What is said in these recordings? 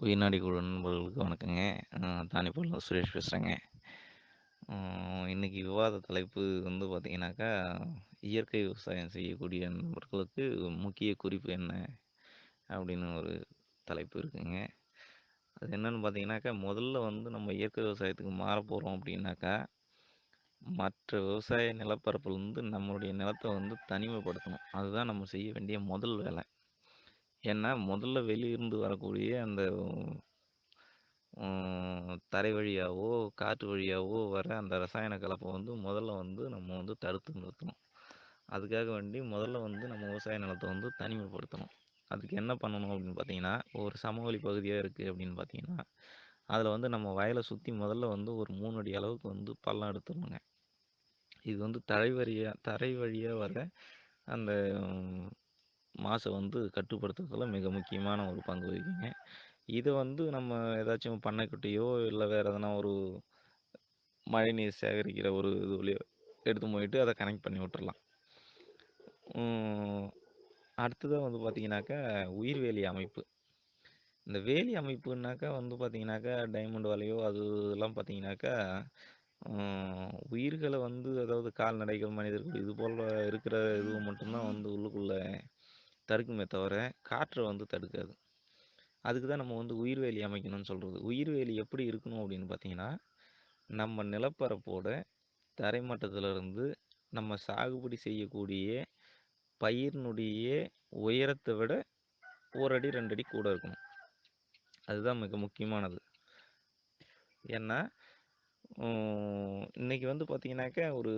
உயிர்நாடி குழு நண்பர்களுக்கு வணக்கங்க. அ சுரேஷ் பேசுகிறேங்க இன்றைக்கி இன்னைக்கு விவாத தலைப்பு வந்து பார்த்திங்கனாக்கா இயற்கை விவசாயம் செய்யக்கூடிய நண்பர்களுக்கு முக்கிய குறிப்பு என்ன? அப்படின்னு ஒரு தலைப்பு இருக்குங்க. அது என்னென்னு பார்த்தீங்கன்னாக்கா, முதல்ல வந்து நம்ம இயற்கை விவசாயத்துக்கு மாறப்போறோம் அப்படின்னாக்கா, மற்ற விவசாய நிலப்பரப்புலேருந்து நம்மளுடைய நிலத்த வந்து தனிமைப்படுத்தணும். அதுதான் நம்ம செய்ய வேண்டிய முதல் வேலை. ஏன்னா, முதல்ல வெளியிருந்து வரக்கூடிய அந்த தரை வழியாகவோ காற்று வழியாகவோ வர அந்த ரசாயன கலப்பை வந்து முதல்ல வந்து நம்ம வந்து தடுத்து நிறுத்தணும். அதுக்காக வேண்டி முதல்ல வந்து நம்ம விவசாய நிலத்த வந்து தனிமைப்படுத்தணும். அதுக்கு என்ன பண்ணணும் அப்படின்னு பார்த்தீங்கன்னா, ஒரு சமவெளி பகுதியாக இருக்குது அப்படின்னு பார்த்தீங்கன்னா, அதில் வந்து நம்ம வயலை சுற்றி முதல்ல வந்து ஒரு மூணு அடி அளவுக்கு வந்து பள்ளம் எடுத்துடணுங்க. இது வந்து தரை வழியாக தரை வழியாக வர அந்த மாசை வந்து கட்டுப்படுத்துறதுல மிக முக்கியமான ஒரு பங்கு வகிக்குங்க. இதை வந்து நம்ம ஏதாச்சும் பண்ணைக்குட்டையோ, இல்லை வேறு எதனா ஒரு மழை நீர் சேகரிக்கிற ஒரு இதுலையோ எடுத்து போயிட்டு அதை கனெக்ட் பண்ணி விட்டுறலாம். அடுத்ததாக வந்து பார்த்தீங்கன்னாக்கா, உயிர்வேலி அமைப்பு. இந்த வேலி அமைப்புனாக்கா வந்து பார்த்தீங்கன்னாக்கா, டைமண்ட் வலையோ அது இதெல்லாம் பார்த்தீங்கன்னாக்கா, உயிர்களை வந்து அதாவது கால்நடைகள், மனிதர்கள் இது போல் இருக்கிற இது மட்டும்தான் வந்து உள்ளுக்குள்ளே தடுக்குமே தவிர, காற்றை வந்து தடுக்காது. அதுக்கு தான் நம்ம வந்து உயிர்வேலி அமைக்கணும்னு சொல்கிறது உயிர்வேலி எப்படி இருக்கணும் அப்படின்னு பார்த்தீங்கன்னா, நம்ம நிலப்பரப்போட தரைமட்டத்திலிருந்து நம்ம சாகுபடி செய்யக்கூடிய பயிரினுடைய உயரத்தை விட ஒரு அடி, ரெண்டு அடி கூட இருக்கணும். அதுதான் மிக முக்கியமானது. ஏன்னா, இன்றைக்கி இன்னைக்கு வந்து பார்த்திங்கனாக்கா ஒரு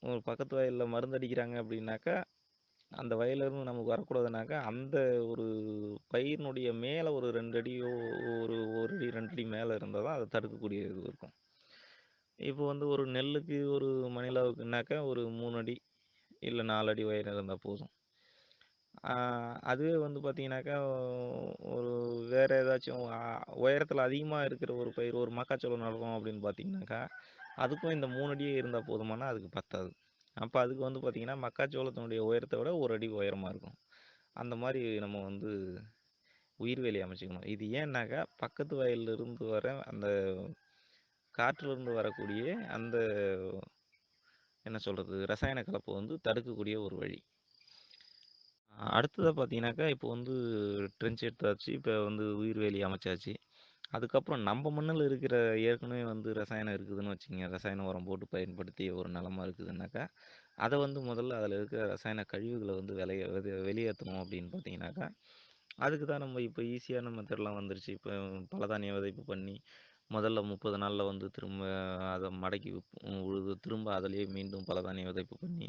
ஒரு பக்கத்து வயலில் மருந்து அடிக்கிறாங்க அப்படின்னாக்கா, அந்த வயல்லேருந்து நமக்கு வரக்கூடாதுனாக்கா, அந்த ஒரு பயிரினுடைய மேலே ஒரு ரெண்டு அடியோ, ஒரு ஒரு அடி, ரெண்டு அடி மேலே இருந்தால் தான் அதை தடுக்கக்கூடிய இது இருக்கும். இப்போ வந்து ஒரு நெல்லுக்கு ஒரு மணிலாவுக்குனாக்கா ஒரு மூணு அடி, இல்லை நாலு அடி வயல் இருந்தால் போதும். அதுவே வந்து பார்த்தீங்கன்னாக்கா, ஒரு வேற ஏதாச்சும் உயரத்தில் அதிகமாக இருக்கிற ஒரு பயிர், ஒரு மக்காச்சோளம் நடுறோம் அப்படின்னு பார்த்தீங்கன்னாக்கா, அதுக்கும் இந்த மூணு அடியே இருந்தால் போதுமானா, அதுக்கு பத்தாது. அப்போ அதுக்கு வந்து பார்த்திங்கன்னா மக்காச்சோளத்தினுடைய உயரத்தை விட ஒரு அடி உயரமாக இருக்கும். அந்த மாதிரி நம்ம வந்து உயிர்வேலி அமைச்சிக்கணும் இது ஏன்னாக்கா, பக்கத்து வயல்லிருந்து வர அந்த காற்றிலிருந்து வரக்கூடிய அந்த என்ன சொல்கிறது ரசாயன கலப்பு வந்து தடுக்கக்கூடிய ஒரு வழி. அடுத்ததாக பார்த்தீங்கன்னாக்கா, இப்போ வந்து ட்ரென்ச் எடுத்தாச்சு. இப்போ வந்து உயிர்வேலி அமைச்சாச்சு. அதுக்கப்புறம் நம்ம மண்ணில் இருக்கிற ஏற்கனவே வந்து ரசாயனம் இருக்குதுன்னு வச்சுக்கோங்க ரசாயன உரம் போட்டு பயன்படுத்திய ஒரு நிலமா இருக்குதுன்னாக்கா, அதை வந்து முதல்ல அதில் இருக்கிற ரசாயன கழிவுகளை வந்து விளைய வெளியேற்றணும் அப்படின்னு பார்த்தீங்கன்னாக்கா, அதுக்கு தான் நம்ம இப்போ ஈஸியான மெத்தட்லாம் வந்துருச்சு. இப்போ பலதானிய விதைப்பு பண்ணி, முதல்ல முப்பது நாளில் வந்து திரும்ப அதை மடக்கி உழுது, திரும்ப அதிலேயே மீண்டும் பலதானிய விதைப்பு பண்ணி,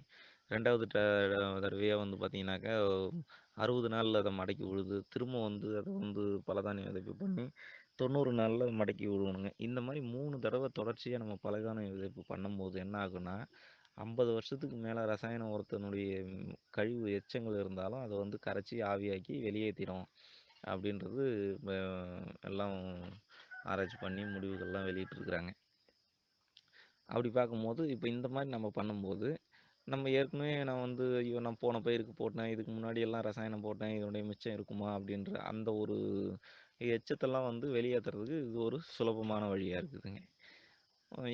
ரெண்டாவது ட வந்து பார்த்தீங்கன்னாக்கா, அறுபது நாளில் அதை மடக்கி உழுது, திரும்ப வந்து அதை வந்து பலதானிய விதைப்பு பண்ணி, தொண்ணூறு நாளில் மடக்கி உழுவணுங்க. இந்த மாதிரி மூணு தடவை தொடர்ச்சியாக நம்ம பலதானிய விதைப்பு பண்ணும்போது என்ன ஆகும்னா, 50 வருஷத்துக்கு மேலே ரசாயன உரத்தினுடைய கழிவு எச்சங்கள் இருந்தாலும், அதை வந்து கரைச்சி ஆவியாக்கி வெளியேற்றிடும் அப்படின்றது எல்லாம் ஆராய்ச்சி பண்ணி முடிவுகள்லாம் வெளியிட்டிருக்கிறாங்க. அப்படி பார்க்கும்போது, இப்போ இந்த மாதிரி நம்ம பண்ணும்போது, நம்ம ஏற்கனவே நான் வந்து ஐயோ! நான் போன பயிருக்கு போட்டேன். இதுக்கு முன்னாடி எல்லாம் ரசாயனம் போட்டேன். இதனுடைய மிச்சம் இருக்குமா? அப்படின்ற அந்த ஒரு எச்சத்தெல்லாம் வந்து வெளியேற்றுறதுக்கு இது ஒரு சுலபமான வழியாக இருக்குதுங்க.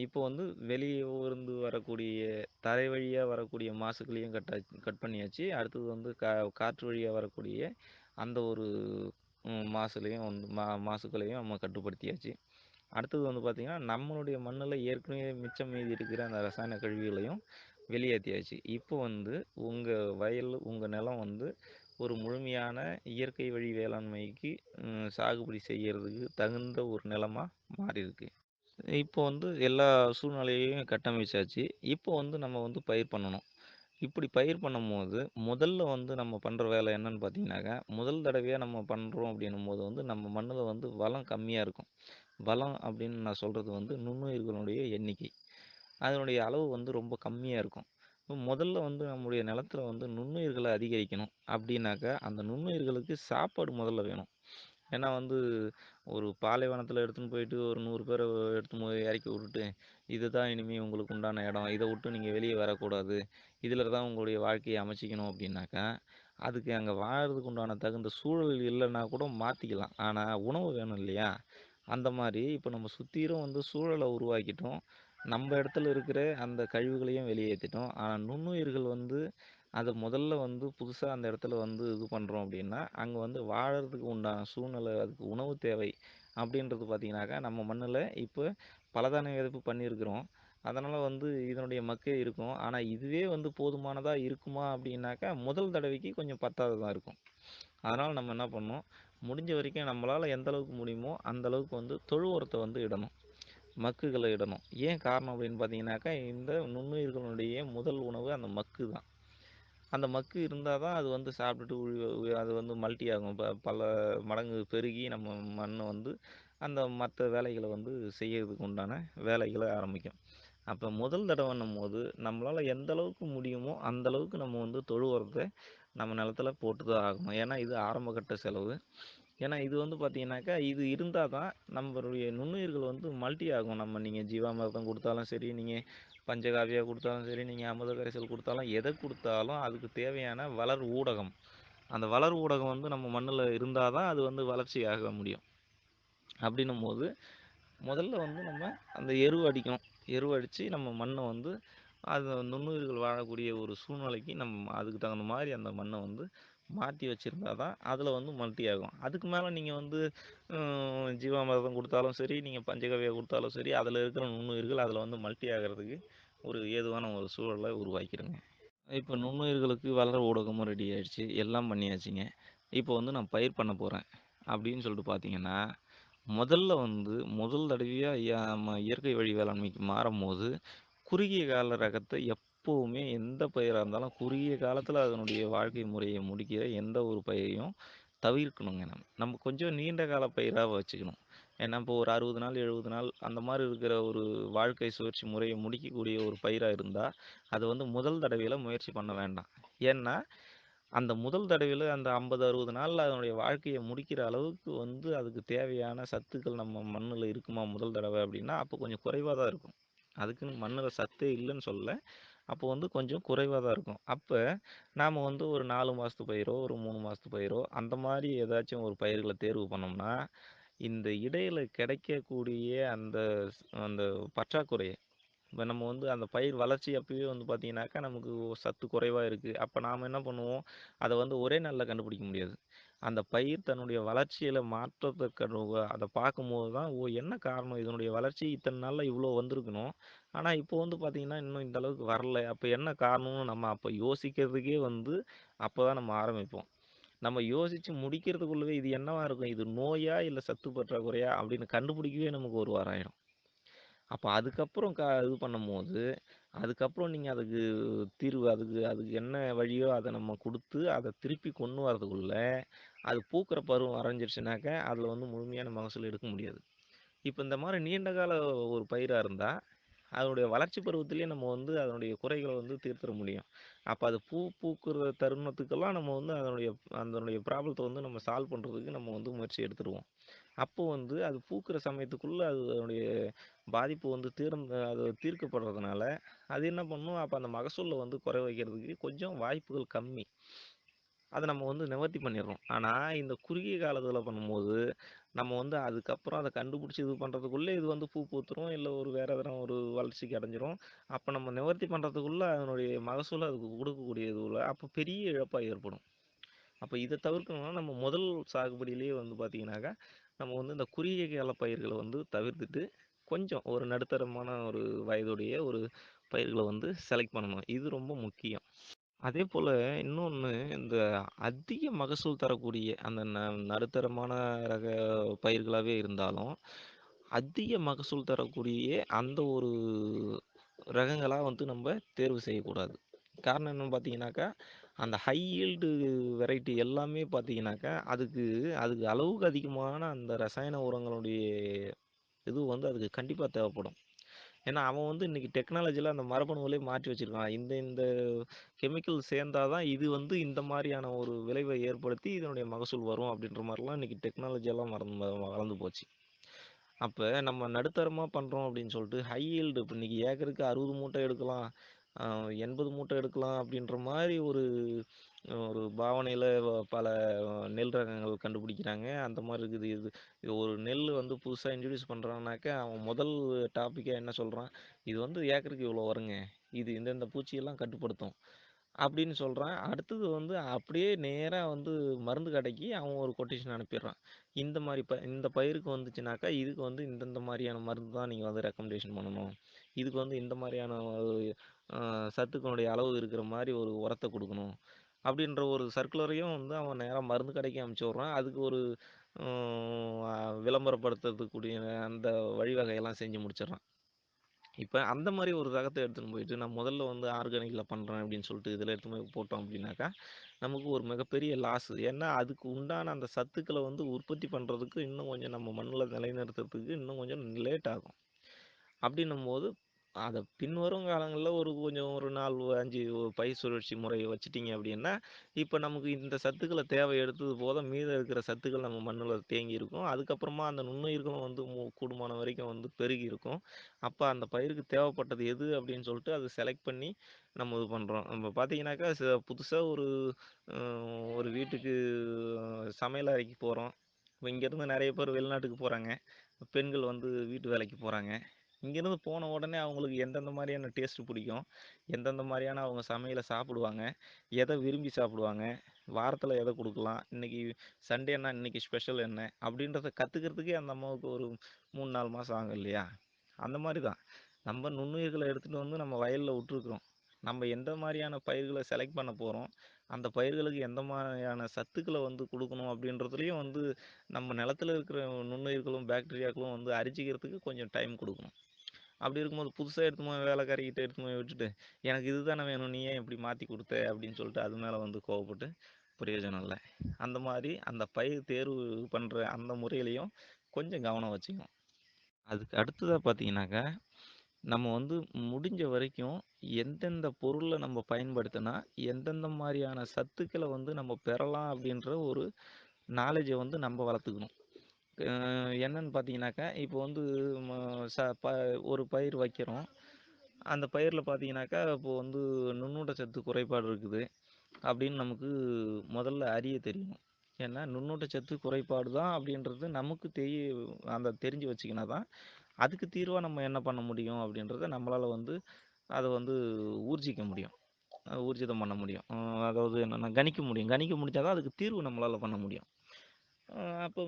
இப்போ வந்து வெளியே இருந்து வரக்கூடிய தரை வழியாக வரக்கூடிய மாசுக்களையும் கட் கட் பண்ணியாச்சு. அடுத்தது வந்து கா காற்று வழியாக வரக்கூடிய அந்த ஒரு மாசுலையும் வந்து மா மாசுக்களையும் நம்ம கட்டுப்படுத்தியாச்சு. அடுத்தது வந்து பார்த்திங்கன்னா நம்மளுடைய மண்ணில் ஏற்கனவே மிச்சம் மீதி இருக்கிற அந்த ரசாயன கழிவுகளையும் வெளியேற்றியாச்சு இப்போ வந்து உங்கள் வயல், உங்கள் நிலம் வந்து ஒரு முழுமையான இயற்கை வழி வேளாண்மைக்கு சாகுபடி செய்கிறதுக்கு தகுந்த ஒரு நிலமாக மாறியிருக்கு. இப்போ வந்து எல்லா சூழ்நிலையையும் கட்டமைச்சாச்சு. இப்போ வந்து நம்ம வந்து பயிர் பண்ணணும். இப்படி பயிர் பண்ணும்போது, முதல்ல வந்து நம்ம பண்ணுற வேலை என்னன்னு பார்த்தீங்கன்னாக்கா, முதல் தடவையாக நம்ம பண்ணுறோம் அப்படின்னும் போது வந்து நம்ம மண்ணில் வந்து வளம் கம்மியாக இருக்கும். வளம் அப்படின்னு நான் சொல்கிறது வந்து நுண்ணுயிர்களுடைய எண்ணிக்கை. அதனுடைய அளவு வந்து ரொம்ப கம்மியாக இருக்கும். இப்போ முதல்ல வந்து நம்முடைய நிலத்துல வந்து நுண்ணுயிர்களை அதிகரிக்கணும் அப்படின்னாக்கா, அந்த நுண்ணுயிர்களுக்கு சாப்பாடு முதல்ல வேணும். ஏன்னா வந்து ஒரு பாலைவனத்தில் எடுத்துன்னு போயிட்டு ஒரு நூறு பேரை எடுத்துன்னு போய் இறக்கி விட்டுட்டு, இதுதான் இனிமேல் உங்களுக்கு உண்டான இடம். இதை விட்டு நீங்கள் வெளியே வரக்கூடாது. இதில் தான் உங்களுடைய வாழ்க்கையை அமைச்சிக்கணும் அப்படின்னாக்கா, அதுக்கு அங்கே வாழறதுக்கு உண்டான தகுந்த சூழல் இல்லைன்னா கூட மாற்றிக்கலாம் ஆனால் உணவு வேணும் இல்லையா? அந்த மாதிரி இப்போ நம்ம சுற்றிலும் வந்து சூழலை உருவாக்கிட்டோம். நம்ம இடத்துல இருக்கிற அந்த கழிவுகளையும் வெளியேற்றிட்டோம் ஆனால் நுண்ணுயிர்கள் வந்து அதை முதல்ல வந்து புதுசாக அந்த இடத்துல வந்து இது பண்ணுறோம் அப்படின்னா அங்கே வந்து வாழறதுக்கு உண்டான சூழ்நிலை, அதுக்கு உணவு தேவை அப்படின்றது பார்த்தீங்கன்னாக்கா, நம்ம மண்ணில் இப்போ பலதான விதைப்பு பண்ணியிருக்கிறோம். அதனால் வந்து இதனுடைய மக்கே இருக்கும். ஆனால் இதுவே வந்து போதுமானதாக இருக்குமா அப்படின்னாக்கா முதல் தடவைக்கு கொஞ்சம் பத்தாததாக இருக்கும். அதனால் நம்ம என்ன பண்ணணும், முடிஞ்ச வரைக்கும் நம்மளால் எந்த அளவுக்கு முடியுமோ, அந்த அளவுக்கு வந்து தொழு உரத்தை வந்து இடணும். மக்குகளை இடணும். ஏன் காரணம் அப்படின்னு பார்த்தீங்கன்னாக்கா, இந்த நுண்ணுயிர்களுடைய முதல் உணவு அந்த மக்கு தான். அந்த மக்கு இருந்தால் தான் அது வந்து சாப்பிட்டுட்டு அது வந்து மல்டி ஆகும். ப பல மடங்கு பெருகி நம்ம மண்ணை வந்து அந்த மற்ற வேலைகளை வந்து செய்யறதுக்கு உண்டான வேலைகளை ஆரம்பிக்கும். அப்போ முதல் தடவன்னும்போது, நம்மளால் எந்த அளவுக்கு முடியுமோ, அந்த அளவுக்கு நம்ம வந்து தொழு நம்ம நிலத்துல போட்டு தான் ஆகணும். ஏன்னா, இது ஆரம்பகட்ட செலவு. ஏன்னா, இது வந்து பார்த்தீங்கன்னாக்கா, இது இருந்தால் தான் நம்மளுடைய நுண்ணுயிர்கள் வந்து மல்டி ஆகும். நம்ம நீங்கள் ஜீவாமிர்தம் கொடுத்தாலும் சரி, நீங்கள் பஞ்சகாவியாக கொடுத்தாலும் சரி, நீங்கள் அமிர்த கரைசல் கொடுத்தாலும் எதை கொடுத்தாலும் அதுக்கு தேவையான வளர் ஊடகம். அந்த வளர் ஊடகம் வந்து நம்ம மண்ணில் இருந்தால் தான் அது வந்து வளர்ச்சி ஆக முடியும். அப்படின்னும் போது முதல்ல வந்து நம்ம அந்த எரு அடிக்கணும். எரு அடித்து நம்ம மண்ணை வந்து அது நுண்ணுயிர்கள் வாழக்கூடிய ஒரு சூழ்நிலைக்கு நம்ம அதுக்கு தகுந்த மாதிரி அந்த மண்ணை வந்து மாற்றி வச்சுருந்தா தான், அதில் வந்து மல்டி ஆகும். அதுக்கு மேலே நீங்கள் வந்து ஜீவாமிரதம் கொடுத்தாலும் சரி, நீங்கள் பஞ்சகவியை கொடுத்தாலும் சரி, அதில் இருக்கிற நுண்ணுயிர்கள் அதில் வந்து மல்டி ஆகிறதுக்கு ஒரு ஏதுவான ஒரு சூழலை உருவாக்கிடுங்க இப்போ நுண்ணுயிர்களுக்கு வளர ஊடகமும் ரெடி ஆகிடுச்சு எல்லாம் பண்ணியாச்சுங்க. இப்போ வந்து நான் பயிர் பண்ண போகிறேன் அப்படின்னு சொல்லிட்டு பார்த்தீங்கன்னா, முதல்ல வந்து முதல் தடவையாக இயற்கை வழி வேளாண்மைக்கு மாறும்போது, குறுகிய கால ரகத்தை எப் எப்போவுமே எந்த பயிராக இருந்தாலும், குறுகிய காலத்தில் அதனுடைய வாழ்க்கை முறையை முடிக்கிற எந்த ஒரு பயிரையும் தவிர்க்கணுங்க நம்ம. நம்ம கொஞ்சம் நீண்ட கால பயிராக வச்சுக்கணும். ஏன்னா, இப்போ ஒரு 60 நாள், 70 நாள் அந்த மாதிரி இருக்கிற ஒரு வாழ்க்கை சுழற்சி முறையை முடிக்கக்கூடிய ஒரு பயிராக இருந்தால் அது வந்து முதல் தடவையில் முயற்சி பண்ண வேண்டாம். ஏன்னா, அந்த முதல் தடவையில் அந்த ஐம்பது அறுபது நாளில் அதனுடைய வாழ்க்கையை முடிக்கிற அளவுக்கு வந்து அதுக்கு தேவையான சத்துக்கள் நம்ம மண்ணில் இருக்குமா முதல் தடவை அப்படின்னா அப்போ கொஞ்சம் குறைவாக தான் இருக்கும். அதுக்குன்னு மண்ணில் சத்தே இல்லைன்னு சொல்ல அப்போ வந்து கொஞ்சம் குறைவாக தான் இருக்கும். அப்போ நாம் வந்து ஒரு நாலு மாதத்து பயிரோ, ஒரு மூணு மாதத்து பயிரோ அந்த மாதிரி ஏதாச்சும் ஒரு பயிர்களை தேர்வு பண்ணோம்னா, இந்த இடையில் கிடைக்கக்கூடிய அந்த அந்த பற்றாக்குறையை இப்போ நம்ம வந்து அந்த பயிர் வளர்ச்சி அப்பவே வந்து பார்த்தீங்கன்னாக்கா, நமக்கு சத்து குறைவாக இருக்குது அப்போ நாம் என்ன பண்ணுவோம், அதை வந்து ஒரே நாளில் கண்டுபிடிக்க முடியாது. அந்த பயிர் தன்னுடைய வளர்ச்சியில் மாற்றத்துக்கு அதை பார்க்கும்போது தான், ஓ! என்ன காரணம்? இதனுடைய வளர்ச்சி இத்தனை நாளில் இவ்வளோ வந்திருக்கணும். ஆனால் இப்போ வந்து பார்த்திங்கன்னா இன்னும் இந்த அளவுக்கு வரல. அப்போ என்ன காரணம்னு நம்ம அப்போ யோசிக்கிறதுக்கே வந்து அப்பதான் நம்ம ஆரம்பிப்போம். நம்ம யோசித்து முடிக்கிறதுக்குள்ளவே இது என்னவாக இருக்கும்? இது நோயா? இல்லை சத்து பற்றாக்குறையா? அப்படின்னு கண்டுபிடிக்கவே நமக்கு ஒரு வாரம் ஆயிடும். அப்போ அதுக்கப்புறம் க இது பண்ணும்போது, அதுக்கப்புறம் நீங்கள் அதுக்கு தீர்வு அதுக்கு அதுக்கு என்ன வழியோ அதை நம்ம கொடுத்து அதை திருப்பி கொண்டு வரதுக்குள்ளே அது பூக்கிற பருவம் வரைஞ்சிருச்சுனாக்க அதில் வந்து முழுமையான மகசூல் எடுக்க முடியாது. இப்போ இந்த மாதிரி நீண்ட கால ஒரு பயிராக இருந்தால் அதனுடைய வளர்ச்சி பருவத்திலேயே நம்ம வந்து அதனுடைய குறைகளை வந்து தீர்த்திட முடியும். அப்போ அது பூ பூக்குற தருணத்துக்கெல்லாம் நம்ம வந்து அதனுடைய அதனுடைய ப்ராப்ளத்தை வந்து நம்ம சால்வ் பண்ணுறதுக்கு நம்ம வந்து முயற்சி எடுத்துருவோம். அப்போ வந்து அது பூக்கிற சமயத்துக்குள்ளே அது அதனுடைய பாதிப்பு வந்து தீர்ந்த அது தீர்க்கப்படுறதுனால, அது என்ன பண்ணும், அப்போ அந்த மகசூலில் வந்து குறை வைக்கிறதுக்கு கொஞ்சம் வாய்ப்புகள் கம்மி. அதை நம்ம வந்து நிவர்த்தி பண்ணிடுறோம். ஆனால் இந்த குறுகிய காலத்தில் பண்ணும்போது, நம்ம வந்து அதுக்கப்புறம் அதை கண்டுபிடிச்சி இது பண்ணுறதுக்குள்ளே இது வந்து பூ பூத்துரும். இல்லை ஒரு வேறு எதனா ஒரு வளர்ச்சிக்கு அடைஞ்சிரும். அப்போ நம்ம நிவர்த்தி பண்ணுறதுக்குள்ளே அதனுடைய மகசூல் அதுக்கு கொடுக்கக்கூடியது இல்லை அப்போ பெரிய இழப்பாக ஏற்படும். அப்போ இதை தவிர்க்கணும்னா, நம்ம முதல் சாகுபடியிலேயே வந்து பார்த்தீங்கன்னாக்கா, நம்ம வந்து இந்த குறுகிய கால பயிர்களை வந்து தவிர்த்துட்டு, கொஞ்சம் ஒரு நடுத்தரமான ஒரு வயதுடைய ஒரு பயிர்களை வந்து செலக்ட் பண்ணணும். இது ரொம்ப முக்கியம். அதே போல இன்னொன்னு இந்த அதிக மகசூல் தரக்கூடிய அந்த ந நடுத்தரமான ரக பயிர்களாவே இருந்தாலும், அதிக மகசூல் தரக்கூடிய அந்த ஒரு ரகங்களா வந்து நம்ம தேர்வு செய்யக்கூடாது. காரணம் என்னன்னு பார்த்தீங்கன்னாக்கா, அந்த ஹை ஈல்டு வெரைட்டி எல்லாமே பார்த்தீங்கன்னாக்கா, அதுக்கு அதுக்கு அளவுக்கு அதிகமான அந்த ரசாயன உரங்களுடைய இது வந்து அதுக்கு கண்டிப்பா தேவைப்படும். ஏன்னா, அவன் வந்து இன்னைக்கு டெக்னாலஜியில் அந்த மரபணுவிலே மாற்றி வச்சிருக்கான். இந்த இந்த கெமிக்கல் சேர்ந்தா தான் இது வந்து இந்த மாதிரியான ஒரு விளைவை ஏற்படுத்தி இதனுடைய மகசூல் வரும் அப்படின்ற மாதிரிலாம் இன்னைக்கு டெக்னாலஜியெல்லாம் மறந்து வளர்ந்து போச்சு. அப்போ நம்ம நடுத்தரமாக பண்ணுறோம் அப்படின்னு சொல்லிட்டு ஹை ஈல்டு இப்போ இன்றைக்கி ஏக்கருக்கு 60 மூட்டை எடுக்கலாம். எண்பது மூட்டை எடுக்கலாம் அப்படின்ற மாதிரி ஒரு ஒரு பாவனையில் பல நெல் ரகங்கள் கண்டுபிடிக்கிறாங்க. அந்த மாதிரி இருக்குது. இது இது ஒரு நெல் வந்து புதுசாக இன்ட்ரடியூஸ் பண்ணுறான்னாக்கா அவன் முதல் டாப்பிக்காக என்ன சொல்கிறான் இது வந்து ஏக்கருக்கு இவ்வளோ வருங்க. இது இந்தந்த பூச்சியெல்லாம் கட்டுப்படுத்தும். அப்படின்னு சொல்கிறான் அடுத்தது வந்து அப்படியே நேராக வந்து மருந்து கடைக்கு அவன் ஒரு கொட்டேஷன் அனுப்பிடுறான். இந்த மாதிரி ப இந்த பயிருக்கு வந்துச்சுனாக்கா, இதுக்கு வந்து இந்தந்த மாதிரியான மருந்து தான் நீங்கள் வந்து ரெக்கமெண்டேஷன் பண்ணணும். இதுக்கு வந்து இந்த மாதிரியான சத்துக்களுடைய அளவு இருக்கிற மாதிரி ஒரு உரத்தை கொடுக்கணும் அப்படின்ற ஒரு சர்க்குலரையும் வந்து அவன் நேராக மருந்து கடைக்கு அமுச்சு விட்றான் அதுக்கு ஒரு விளம்பரப்படுத்துறதுக்கூடிய அந்த வழிவகையெல்லாம் செஞ்சு முடிச்சிடுறான். இப்போ அந்த மாதிரி ஒரு தகத்தை எடுத்துன்னு போயிட்டு, நான் முதல்ல வந்து ஆர்கானிக்கில் பண்ணுறேன் அப்படின்னு சொல்லிட்டு இதில் எடுத்துன்னு போய் போட்டோம் அப்படின்னாக்கா, நமக்கு ஒரு மிகப்பெரிய லாஸ். ஏன்னா, அதுக்கு உண்டான அந்த சத்துக்களை வந்து உற்பத்தி பண்ணுறதுக்கு இன்னும் கொஞ்சம் நம்ம மண்ணில் நிலைநிறுத்துறதுக்கு இன்னும் கொஞ்சம் லேட் ஆகும். அப்படின்னும்போது, அதை பின்வரும் காலங்களில் ஒரு கொஞ்சம் ஒரு 4, 5 பயிர் சுழற்சி முறையை வச்சுட்டீங்க அப்படின்னா, இப்போ நமக்கு இந்த சத்துக்களை தேவை எடுத்தது போத மீதம் இருக்கிற சத்துக்கள் நம்ம மண்ணில் தேங்கி இருக்கும். அதுக்கப்புறமா அந்த நுண்ணுயிர்களும் வந்து கூடுமான வரைக்கும் வந்து பெருகி இருக்கும். அப்போ அந்த பயிருக்கு தேவைப்பட்டது எது அப்படின்னு சொல்லிட்டு அதை செலக்ட் பண்ணி நம்ம இது பண்ணுறோம் நம்ம பார்த்தீங்கன்னாக்கா, ச ஒரு ஒரு வீட்டுக்கு சமையல் அறைக்கு போகிறோம் இப்போ இங்கேருந்து நிறைய பேர் வெளிநாட்டுக்கு போகிறாங்க பெண்கள் வந்து வீட்டு வேலைக்கு போகிறாங்க இங்கேருந்து போன உடனே அவங்களுக்கு எந்தெந்த மாதிரியான டேஸ்ட் பிடிக்கும், எந்தெந்த மாதிரியான அவங்க சமையலை சாப்பிடுவாங்க, எதை விரும்பி சாப்பிடுவாங்க, வாரத்தில் எதை கொடுக்கலாம்? இன்றைக்கி சண்டேன்னா இன்றைக்கி ஸ்பெஷல் என்ன, அப்படின்றத கற்றுக்கிறதுக்கே அந்த அம்மாவுக்கு ஒரு மூணு நாலு மாதம் ஆகும் இல்லையா? அந்த மாதிரி தான். நம்ம நுண்ணுயிர்களை எடுத்துகிட்டு வந்து நம்ம வயலில் விட்டுருக்குறோம். நம்ம எந்த மாதிரியான பயிர்களை செலக்ட் பண்ண போகிறோம் அந்த பயிர்களுக்கு எந்த மாதிரியான சத்துக்களை வந்து கொடுக்கணும் அப்படின்றதுலேயும் வந்து நம்ம நிலத்துல இருக்கிற நுண்ணுயிர்களும், பாக்டீரியாக்களும் வந்து அரிச்சிக்கிறதுக்கு கொஞ்சம் டைம் கொடுக்கணும். அப்படி இருக்கும்போது புதுசாக எடுத்துன்னு போய் வேலைக்காரிகிட்ட எடுத்துன்னு போய் விட்டுட்டு, "எனக்கு இது தானே வேணும். நீ ஏன் இப்படி மாற்றி கொடுத்த அப்படின்னு சொல்லிட்டு அது மேலே வந்து கோவப்பட்டு பிரயோஜனம் இல்லை அந்த மாதிரி அந்த பயிர் தேர்வு பண்ணுற அந்த முறையிலையும் கொஞ்சம் கவனம் வச்சுக்கணும். அதுக்கு அடுத்ததாக பார்த்தீங்கன்னாக்கா, நம்ம வந்து முடிஞ்ச வரைக்கும் எந்தெந்த பொருளை நம்ம பயன்படுத்தினா, எந்தெந்த மாதிரியான சத்துக்களை வந்து நம்ம பெறலாம் அப்படின்ற ஒரு நாலேஜை வந்து நம்ம வளர்த்துக்கணும். என்னன்னு பார்த்தீங்கன்னாக்கா, இப்போ வந்து ச ப ஒரு பயிர் வைக்கிறோம். அந்த பயிரில் பார்த்தீங்கன்னாக்கா, இப்போ வந்து நுண்ணூட்டச்சத்து குறைபாடு இருக்குது அப்படின்னு நமக்கு முதல்ல அறிய தெரியும் ஏன்னா, நுண்ணூட்டச்சத்து குறைபாடு தான் அப்படின்றது நமக்கு தெரிய அந்த தெரிஞ்சு வச்சுக்கினா தான், அதுக்கு தீர்வாக நம்ம என்ன பண்ண முடியும் அப்படின்றத நம்மளால் வந்து அதை வந்து ஊர்ஜிக்க முடியும். ஊர்ஜிதம் பண்ண முடியும். அதாவது என்னென்னா கணிக்க முடியும். கணிக்க முடிஞ்சால் தான் அதுக்கு தீர்வு நம்மளால் பண்ண முடியும். அப்போ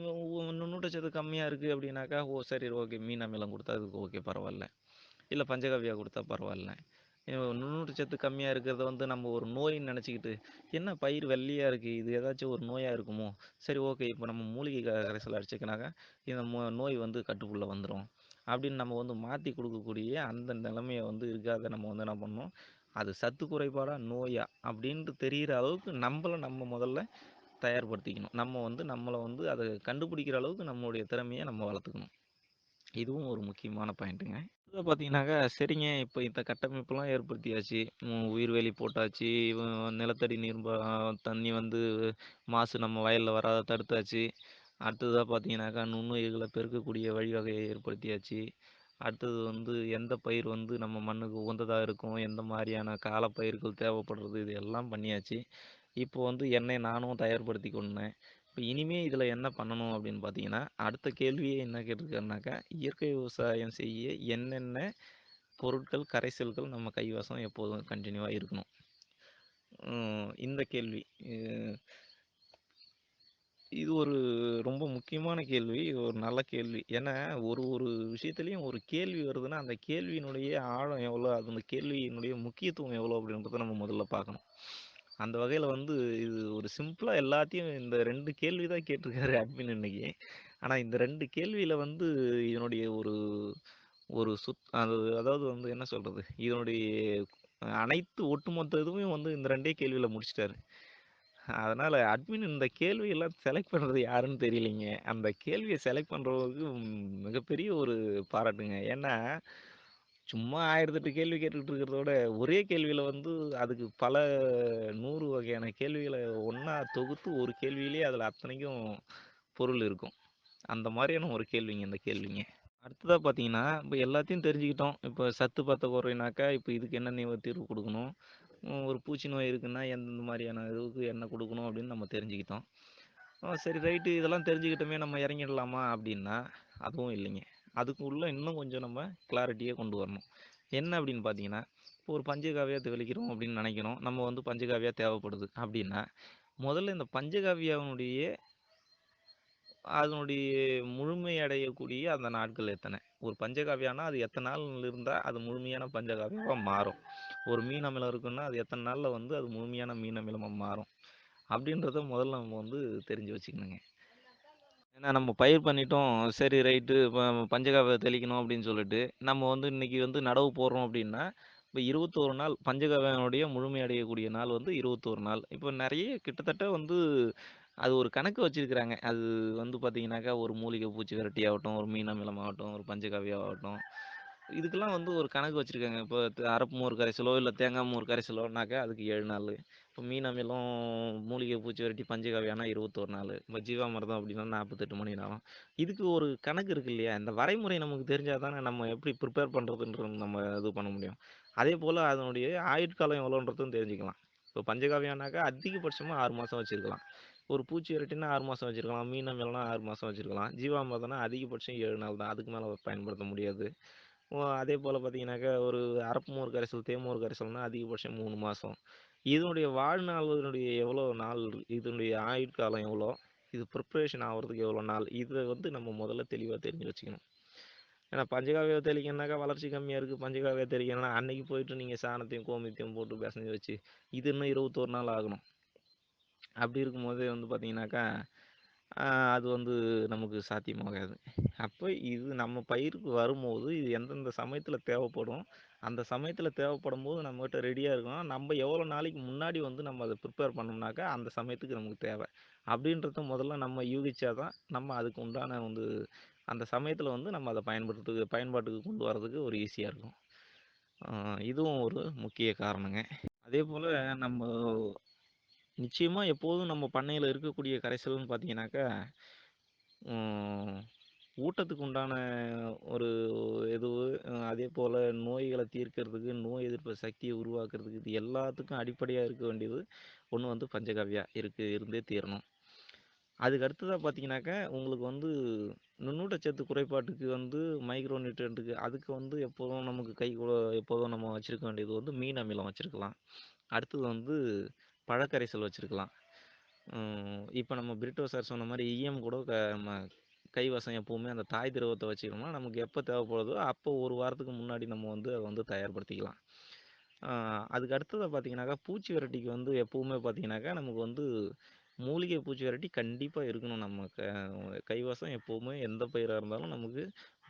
நுண்ணூட்டச்சத்து கம்மியாக இருக்குது அப்படின்னாக்கா, ஓ! சரி ஓகே. மீன் அமிலம் கொடுத்தா அதுக்கு ஓகே பரவாயில்ல இல்லை பஞ்சகவ்யா கொடுத்தா பரவாயில்ல நுண்ணூட்டச்சத்து கம்மியாக இருக்கிறத வந்து நம்ம ஒரு நோயின்னு நினச்சிக்கிட்டு என்ன பயிர் வெள்ளையாக இருக்குது இது ஏதாச்சும் ஒரு நோயாக இருக்குமோ? சரி ஓகே. இப்போ நம்ம மூலிகை க கரைசல் அடிச்சிக்கினாக்கா இந்த மோ நோய் வந்து கட்டுக்குள்ளே வந்துடும் அப்படின்னு நம்ம வந்து மாற்றி கொடுக்கக்கூடிய அந்த நிலைமையை வந்து இருக்காத நம்ம வந்து என்ன பண்ணோம் அது சத்து குறைபாடாக நோயா? அப்படின்ட்டு தெரிகிற அளவுக்கு நம்பள நம்ம முதல்ல தயார்படுத்திக்கணும். நம்ம வந்து நம்மளை வந்து அதை கண்டுபிடிக்கிற அளவுக்கு நம்மளுடைய திறமையை நம்ம வளர்த்துக்கணும். இதுவும் ஒரு முக்கியமான பாயிண்ட்டுங்க. இதை பார்த்தீங்கன்னாக்கா, சரிங்க இப்போ இந்த கட்டமைப்புலாம் ஏற்படுத்தியாச்சு. உயிர்வேலி போட்டாச்சு. நிலத்தடி நீர் தண்ணி வந்து மாசு நம்ம வயலில் வராத தடுத்தாச்சு. அடுத்ததாக பார்த்தீங்கன்னாக்கா, நுண்ணுயிர்களை பெருக்கக்கூடிய வழிவகையை ஏற்படுத்தியாச்சு. அடுத்தது வந்து எந்த பயிர் வந்து நம்ம மண்ணுக்கு உகந்ததாக இருக்கும், எந்த மாதிரியான காலப்பயிர்கள் தேவைப்படுறது, இது எல்லாம் பண்ணியாச்சு. இப்போ வந்து என்னை நானும் தயார்படுத்தி கொண்டேன். இப்போ இனிமேல் இதில் என்ன பண்ணணும் அப்படின்னு பார்த்தீங்கன்னா, அடுத்த கேள்வியே என்ன கேட்டிருக்காருனாக்கா, இயற்கை விவசாயம் செய்ய என்னென்ன பொருட்கள், கரைசல்கள் நம்ம கைவசம் எப்போதும் கண்டினியூவாக இருக்கணும்? இந்த கேள்வி. இது ஒரு ரொம்ப முக்கியமான கேள்வி. ஒரு நல்ல கேள்வி. ஏன்னா, ஒரு ஒரு விஷயத்துலேயும் ஒரு கேள்வி வருதுன்னா, அந்த கேள்வியினுடைய ஆழம் எவ்வளோ, அந்த கேள்வியினுடைய முக்கியத்துவம் எவ்வளோ அப்படின்றத நம்ம முதல்ல பார்க்கணும். அந்த வகையில் வந்து இது ஒரு சிம்பிளாக எல்லாத்தையும் இந்த ரெண்டு கேள்வி தான் கேட்டிருக்காரு அட்மின் இன்னைக்கு. ஆனால் இந்த ரெண்டு கேள்வியில் வந்து இதனுடைய ஒரு ஒரு சுத் அது அதாவது வந்து என்ன சொல்கிறது இதனுடைய அனைத்து ஒட்டுமொத்த இதுவும் வந்து இந்த ரெண்டே கேள்வியில் முடிச்சிட்டாரு அதனால் அட்மின் இந்த கேள்வியெல்லாம் செலக்ட் பண்ணுறது யாருன்னு தெரியலைங்க. அந்த கேள்வியை செலக்ட் பண்ணுறதுக்கு மிகப்பெரிய ஒரு பாராட்டுங்க. ஏன்னா, சும்மா 1008 கேள்வி கேட்டுக்கிட்டு இருக்கிறதோட விட, ஒரே கேள்வியில் வந்து அதுக்கு பல நூறு வகையான கேள்விகளை ஒன்றா தொகுத்து ஒரு கேள்வியிலேயே அதில் அத்தனைக்கும் பொருள் இருக்கும். அந்த மாதிரியான ஒரு கேள்விங்க இந்த கேள்விங்க. அடுத்ததாக பார்த்தீங்கன்னா, இப்போ எல்லாத்தையும் தெரிஞ்சுக்கிட்டோம். இப்போ சத்து பற்ற குறைனாக்கா இப்போ இதுக்கு என்ன நீ தீர்வு கொடுக்கணும் ஒரு பூச்சி நோய் இருக்குன்னா, எந்தெந்த மாதிரியான இதுக்கு என்ன கொடுக்கணும் அப்படின்னு நம்ம தெரிஞ்சுக்கிட்டோம். சரி ரைட்டு இதெல்லாம் தெரிஞ்சுக்கிட்டோமே நம்ம இறங்கிடலாமா அப்படின்னா, அதுவும் இல்லைங்க. அதுக்குள்ளே இன்னும் கொஞ்சம் நம்ம கிளாரிட்டியாக கொண்டு வரணும். என்ன அப்படின்னு பார்த்தீங்கன்னா, இப்போ ஒரு பஞ்சகாவியத்தை தெளிக்கிறோம் அப்படின்னு நினைக்கிறோம் நம்ம வந்து பஞ்சகாவியாக தேவைப்படுது அப்படின்னா, முதல்ல இந்த பஞ்சகாவியாவினுடைய அதனுடைய முழுமை அடையக்கூடிய அந்த நாட்கள் எத்தனை? ஒரு பஞ்சகாவியான்னா, அது எத்தனை நாள் இருந்தால் அது முழுமையான பஞ்சகாவியாவா மாறும்? ஒரு மீன் அமிலம் இருக்குன்னா, அது எத்தனை நாளில் வந்து அது முழுமையான மீன் அமிலமாக மாறும்? அப்படின்றத முதல்ல நம்ம வந்து தெரிஞ்சு வச்சுக்கணுங்க. ஏன்னா நம்ம பயிர் பண்ணிட்டோம். சரி ரைட்டு ப பஞ்சகாவிய தெளிக்கணும் அப்படின்னு சொல்லிட்டு, நம்ம வந்து இன்னைக்கு வந்து நடவு போடுறோம் அப்படின்னா, இப்ப 21 நாள் பஞ்சகாவியனுடைய முழுமை அடையக்கூடிய நாள் வந்து 21 நாள். இப்போ நெறைய கிட்டத்தட்ட வந்து அது ஒரு கணக்கு வச்சிருக்கிறாங்க. அது வந்து பார்த்தீங்கன்னாக்கா, ஒரு மூலிகை பூச்சி விரட்டி ஆகட்டும், ஒரு மீன் அமிலம் ஆகட்டும், ஒரு பஞ்சகாவியாகட்டும் இதுக்கெல்லாம் வந்து ஒரு கணக்கு வச்சுருக்காங்க இப்போ அரப்பு மோர் கரைசலோ, இல்லை தேங்காய் மோர் கரைசலோனாக்கா அதுக்கு ஏழு நாள் இப்போ மீன் அமிலம், மூலிகை பூச்சி வரட்டி பஞ்சகாவியானா இருபத்தோரு நாள் இப்போ ஜீவாமிரதம் அப்படின்னா 48 மணி நேரம். இதுக்கு ஒரு கணக்கு இருக்கு இல்லையா? இந்த வரைமுறை நமக்கு தெரிஞ்சால் தானே நம்ம எப்படி ப்ரிப்பேர் பண்ணுறதுன்றது நம்ம இது பண்ண முடியும். அதே போல் அதனுடைய ஆயுட்காலம் எவ்வளோன்றதும் தெரிஞ்சுக்கலாம். இப்போ பஞ்சகாவியானாக்கா அதிகபட்சமாக ஆறு மாதம் வச்சுருக்கலாம் ஒரு பூச்சி விரட்டினா ஆறு மாதம் வச்சுருக்கலாம் மீன் அமிலம்னா ஆறு மாதம் வச்சுருக்கலாம் ஜீவாமிரதம்னா அதிகபட்சம் ஏழு நாள் தான். அதுக்கு மேலே பயன்படுத்த முடியாது. அதே போல் பார்த்தீங்கன்னாக்கா, ஒரு அரப்புமோர் கரைசல், தேமோர் கரைசல்னால் அதிகபட்சம் மூணு மாதம் இதனுடைய வாழ்நாளினுடைய எவ்வளோ நாள், இதனுடைய ஆயுட்காலம் எவ்வளோ? இது ப்ரிப்பரேஷன் ஆகிறதுக்கு எவ்வளோ நாள்? இதை வந்து நம்ம முதல்ல தெளிவாக தெரிஞ்சு வச்சுக்கணும். ஏன்னா பஞ்சகாவிய தெளிக்கணும்னாக்கா வளர்ச்சி கம்மியாக இருக்குது பஞ்சகாவிய தெளிக்கணும்னா அன்னைக்கு போயிட்டு நீங்கள் சாணத்தையும், கோமியத்தையும் போட்டு பேசஞ்சு வச்சு, இது இன்னும் 21 நாள் ஆகணும். அப்படி இருக்கும்போது வந்து பார்த்தீங்கன்னாக்கா, அது வந்து நமக்கு சாத்தியமாகாது. அப்போ இது நம்ம பயிருக்கு வரும்போது, இது எந்தெந்த சமயத்தில் தேவைப்படும். அந்த சமயத்தில் தேவைப்படும் போது நம்மகிட்ட ரெடியாக இருக்கணும். நம்ம எவ்வளோ நாளைக்கு முன்னாடி வந்து நம்ம அதை ப்ரிப்பேர் பண்ணோம்னாக்கா, அந்த சமயத்துக்கு நமக்கு தேவை. அப்படின்றத முதல்ல நம்ம யூகிச்சா தான், நம்ம அதுக்கு உண்டான வந்து அந்த சமயத்தில் வந்து நம்ம அதை பயன்படுத்துக்கு பயன்பாட்டுக்கு கொண்டு வரதுக்கு ஒரு ஈஸியாக இருக்கும். இதுவும் ஒரு முக்கிய காரணங்க. அதே போல் நம்ம நிச்சயமாக எப்போதும் நம்ம பண்ணையில் இருக்கக்கூடிய கரைசல்னு பார்த்தீங்கன்னாக்கா, ஊட்டத்துக்கு உண்டான ஒரு இது அதேபோல நோய்களை தீர்க்கிறதுக்கு, நோய் எதிர்ப்பு சக்தியை உருவாக்குறதுக்கு, இது எல்லாத்துக்கும் அடிப்படையாக இருக்க வேண்டியது ஒன்று வந்து பஞ்சகவ்யா இருக்கு இருந்தே தீரணும். அதுக்கு அடுத்ததாக பார்த்தீங்கன்னாக்கா, உங்களுக்கு வந்து நுண்ணூட்டச்சத்து குறைபாட்டுக்கு வந்து மைக்ரோ நியூட்ரியன்ட்டுக்கு அதுக்கு வந்து எப்போதும் நமக்கு கை எப்போதும் நம்ம வச்சுருக்க வேண்டியது வந்து மீன் அமிலம் வச்சுருக்கலாம் அடுத்தது வந்து பழக்கரைசல் வச்சுருக்கலாம் இப்போ நம்ம பிரிட்டோ சார் சொன்ன மாதிரி ஈயம் கூட க நம்ம கைவசம் எப்போவுமே அந்த தாய் திரவத்தை வச்சுக்கணும்னா நமக்கு எப்போ தேவைப்படுதோ, அப்போ ஒரு வாரத்துக்கு முன்னாடி நம்ம வந்து அதை வந்து தயார்படுத்திக்கலாம். அதுக்கு அடுத்ததை பார்த்தீங்கன்னாக்கா, பூச்சி விரட்டிக்கு வந்து எப்போவுமே பார்த்தீங்கன்னாக்கா, நமக்கு வந்து மூலிகை பூச்சி விரட்டி கண்டிப்பாக இருக்கணும். நம்ம க கைவசம் எப்போவுமே எந்த பயிராக இருந்தாலும் நமக்கு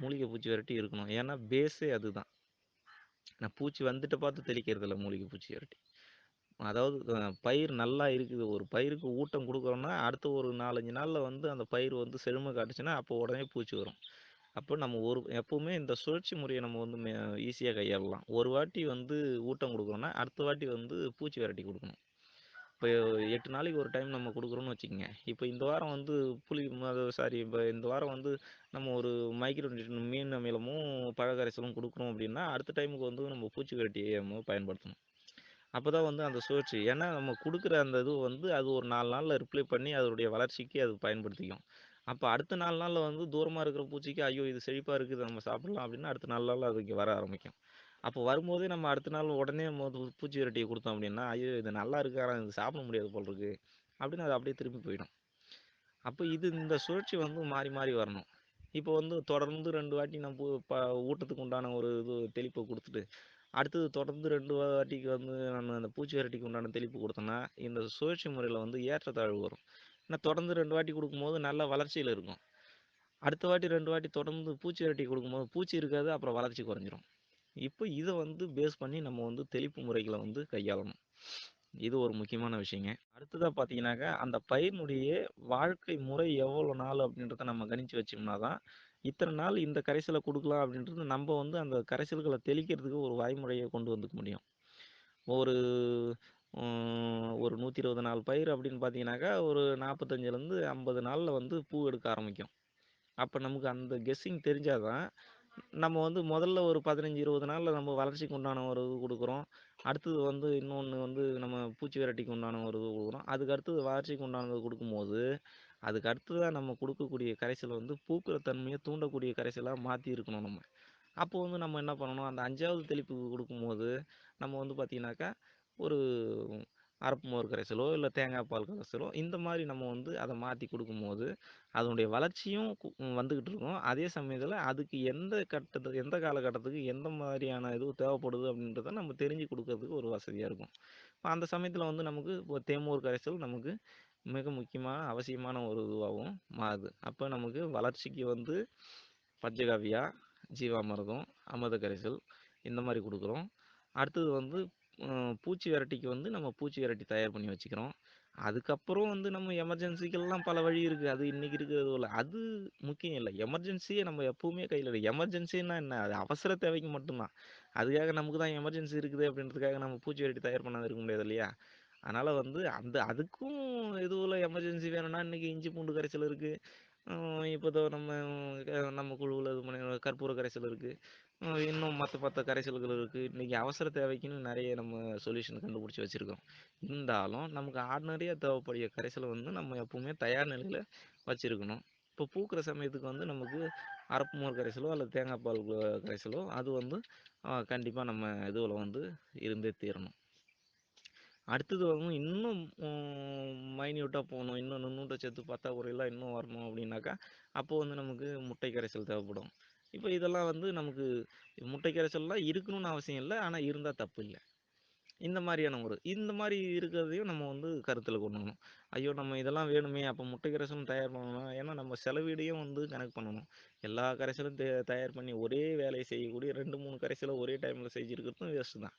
மூலிகை பூச்சி விரட்டி இருக்கணும். ஏன்னா பேஸே அதுதான். நான் பூச்சி வந்துட்டு பார்த்து தெளிக்கிறதில்ல மூலிகை பூச்சி விரட்டி. அதாவது பயிர் நல்லா இருக்குது. ஒரு பயிருக்கு ஊட்டம் கொடுக்குறோன்னா அடுத்த ஒரு நாலஞ்சு நாளில் வந்து அந்த பயிர் வந்து செழுமை காட்டுச்சுன்னா, அப்போ உடனே பூச்சி வரும். அப்போ நம்ம ஒரு எப்போவுமே இந்த சுழற்சி முறையை நம்ம வந்து மே ஈஸியாக கையாளலாம். ஒரு வாட்டி வந்து ஊட்டம் கொடுக்குறோன்னா அடுத்த வாட்டி வந்து பூச்சி விரட்டி கொடுக்கணும் இப்போ எட்டு நாளைக்கு ஒரு டைம் நம்ம கொடுக்குறோன்னு வச்சுக்கோங்க இப்போ இந்த வாரம் வந்து புளி சாரி இப்போ இந்த வாரம் வந்து நம்ம ஒரு மைக்ரோ மீன் அமிலமும், பழக்கரைசலும் கொடுக்குறோம் அப்படின்னா, அடுத்த டைமுக்கு வந்து நம்ம பூச்சி விரட்டிய நம்ம பயன்படுத்தணும். அப்போ தான் வந்து அந்த சுழற்சி ஏன்னா நம்ம கொடுக்குற அந்த இது வந்து அது ஒரு நாலு நாளில் ரிப்ளை பண்ணி அதனுடைய வளர்ச்சிக்கு அது பயன்படுத்திக்கும். அப்போ அடுத்த நாலு நாளில் வந்து தூரமாக இருக்கிற பூச்சிக்கு, ஐயோ! இது செழிப்பாக இருக்குது நம்ம சாப்பிடலாம் அப்படின்னு அடுத்த நாலு நாளில் அது வர ஆரம்பிக்கும். அப்போ வரும்போதே நம்ம அடுத்த நாள் உடனே பூச்சி விரட்டியை கொடுத்தோம் அப்படின்னா, ஐயோ! இது நல்லா இருக்கு. ஆனால் இது சாப்பிட முடியாது போல் இருக்கு. அப்படின்னு அது அப்படியே திரும்பி போயிடும். அப்போ இது இந்த சுழற்சி வந்து மாறி மாறி வரணும். இப்போ வந்து தொடர்ந்து ரெண்டு வாட்டி நம்ம ப ஊட்டத்துக்கு உண்டான ஒரு இது தெளிப்பை கொடுத்துட்டு அடுத்தது தொடர்ந்து ரெண்டு வாட்டிக்கு வந்து நம்ம அந்த பூச்சி விரட்டிக்கு உண்டான தெளிப்பு கொடுத்தேன்னா இந்த சுழற்சி முறையில் வந்து ஏற்றத்தாழ்வு வரும். ஏன்னா தொடர்ந்து ரெண்டு வாட்டி கொடுக்கும்போது நல்ல வளர்ச்சியில் இருக்கும். அடுத்த வாட்டி ரெண்டு வாட்டி தொடர்ந்து பூச்சி விரட்டி கொடுக்கும்போது பூச்சி இருக்காது. அப்புறம் வளர்ச்சி குறைஞ்சிரும். இப்போ இதை வந்து பேஸ் பண்ணி நம்ம வந்து தெளிப்பு முறைகளை வந்து கையாளணும். இது ஒரு முக்கியமான விஷயங்க. அடுத்ததாக பார்த்தீங்கன்னாக்கா, அந்த பயிரினுடைய வாழ்க்கை முறை எவ்வளோ நாள் அப்படின்றத நம்ம கணிச்சு வச்சோம்னா தான், இத்தனை நாள் இந்த கரைசலை கொடுக்கலாம் அப்படின்றது நம்ம வந்து அந்த கரைசல்களை தெளிக்கிறதுக்கு ஒரு வாய்முறையை கொண்டு வந்துக்க முடியும். ஒரு ஒரு நூற்றி இருபது நாள் பயிர் அப்படின்னு பார்த்தீங்கன்னாக்கா, ஒரு நாற்பத்தஞ்சிலேருந்து ஐம்பது நாளில் வந்து பூ எடுக்க ஆரம்பிக்கும். அப்போ நமக்கு அந்த கெஸ்ஸிங் தெரிஞ்சால் தான், நம்ம வந்து முதல்ல ஒரு பதினஞ்சு இருபது நாளில் நம்ம வளர்ச்சிக்கு உண்டான ஒரு இது கொடுக்குறோம் அடுத்தது வந்து இன்னொன்று வந்து நம்ம பூச்சி விரட்டிக்கு உண்டான ஒரு இது கொடுக்குறோம் அதுக்கு அடுத்தது வளர்ச்சிக்கு உண்டானது கொடுக்கும்போது அதுக்கு அடுத்ததா நம்ம கொடுக்கக்கூடிய கரைசலை வந்து பூக்கிற தன்மையை தூண்டக்கூடிய கரைசலாக மாற்றி இருக்கணும் நம்ம. அப்போ வந்து நம்ம என்ன பண்ணணும், அந்த அஞ்சாவது தெளிப்புக்கு கொடுக்கும்போது நம்ம வந்து பார்த்திங்கனாக்கா ஒரு அரப்பு மோர் கரைசலோ, இல்லை தேங்காய் பால் கரைசலோ, இந்த மாதிரி நம்ம வந்து அதை மாற்றி கொடுக்கும்போது அதனுடைய வளர்ச்சியும் வந்துக்கிட்டு இருக்கும். அதே சமயத்தில் அதுக்கு எந்த கட்டத்து எந்த காலகட்டத்துக்கு எந்த மாதிரியான இது தேவைப்படுது அப்படின்றத நம்ம தெரிஞ்சு கொடுக்கறதுக்கு ஒரு வசதியாக இருக்கும். இப்போ அந்த சமயத்தில் வந்து நமக்கு இப்போ தேமூர் கரைசல் நமக்கு மிக முக்கியமான, அவசியமான ஒரு இதுவாகவும் மாறுது. அப்போ நமக்கு வளர்ச்சிக்கு வந்து பஞ்சகாவியா, ஜீவாமிரதம் அமிர்த கரைசல் இந்த மாதிரி கொடுக்குறோம் அடுத்தது வந்து பூச்சி விரட்டிக்கு வந்து நம்ம பூச்சி விரட்டி தயார் பண்ணி வச்சுக்கிறோம். அதுக்கப்புறம் வந்து நம்ம எமர்ஜென்சிக்கெல்லாம் பல வழி இருக்குது அது இன்னைக்கு இருக்கிறது இல்லை அது முக்கியம் இல்லை எமர்ஜென்சியை நம்ம எப்போவுமே கையில் இல்லை எமர்ஜென்சின்னா என்ன? அது அவசர தேவைக்கு மட்டும்தான் அதுக்காக நமக்கு தான் எமர்ஜென்சி இருக்குது அப்படின்றதுக்காக நம்ம பூச்சி விரட்டி தயார் பண்ணாது இருக்க முடியாது இல்லையா? அதனால வந்து அந்த அதுக்கும் இதுவில் எமர்ஜென்சி வேணும்னா, இன்றைக்கி இஞ்சி பூண்டு கரைசல் இருக்குது ம் இப்போ நம்ம நம்ம குழுவில் இது பண்ணி கற்பூர கரைசல் இருக்குது இன்னும் மற்ற மற்ற கரைசல்கள் இருக்குது இன்றைக்கி அவசர தேவைக்குன்னு நிறைய நம்ம சொல்யூஷன் கண்டுபிடிச்சி வச்சுருக்கோம் இருந்தாலும் நமக்கு ஆர்டினரியாக தேவைப்படிய கரைசலை வந்து நம்ம எப்பவுமே தயார் நிலையில் வச்சிருக்கணும். இப்போ பூக்கிற சமயத்துக்கு வந்து நமக்கு அரப்பு மோர் கரைசலோ, அல்லது தேங்காய் பால் கரைசலோ அது வந்து கண்டிப்பாக நம்ம இதுவில் வந்து இருந்தே தீரணும். அடுத்தது வந்து இன்னும் மைன்யூட்டாக போகணும் இன்னும் நுண்ணூட்ட நுண்ணூட்டச்சத்து பற்றாக்குறைலாம் இன்னும் வரணும் அப்படின்னாக்கா, அப்போ வந்து நமக்கு முட்டை கரைசல் தேவைப்படும். இப்போ இதெல்லாம் வந்து நமக்கு முட்டை கரைசல்லாம் இருக்கணும்னு அவசியம் இல்லை ஆனால் இருந்தால் தப்பு இல்லை இந்த மாதிரியான ஒரு இந்த மாதிரி இருக்கிறதையும் நம்ம வந்து கருத்தில் கொள்ளணும். ஐயோ! நம்ம இதெல்லாம் வேணுமே, அப்போ முட்டை கரைசலும் தயார் பண்ணணும். ஏன்னா நம்ம செலவீடையும் வந்து கணக்கு பண்ணணும். எல்லா கரைசலும் தயார் பண்ணி ஒரே வேலையை செய்யக்கூடிய ரெண்டு மூணு கரைசலை ஒரே டைமில் செஞ்சுருக்கிறதும் வேஸ்ட்டு தான்.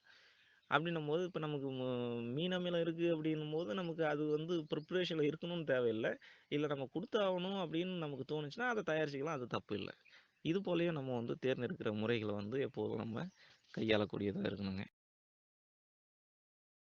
அப்படின்னும் போது இப்போ நமக்கு மு மீன் அமிலம் இருக்கு அப்படின்னும்போது, நமக்கு அது வந்து ப்ரிப்ரேஷனில் இருக்கணும்னு தேவையில்லை இல்லை நம்ம கொடுத்தாகணும் அப்படின்னு நமக்கு தோணுச்சுன்னா, அதை தயாரிச்சுக்கலாம். அது தப்பு இல்லை இது போலயும் நம்ம வந்து தேர்ந்தெடுக்கிற முறைகளை வந்து எப்போதும் நம்ம கையாளக்கூடியதாக இருக்கணுங்க.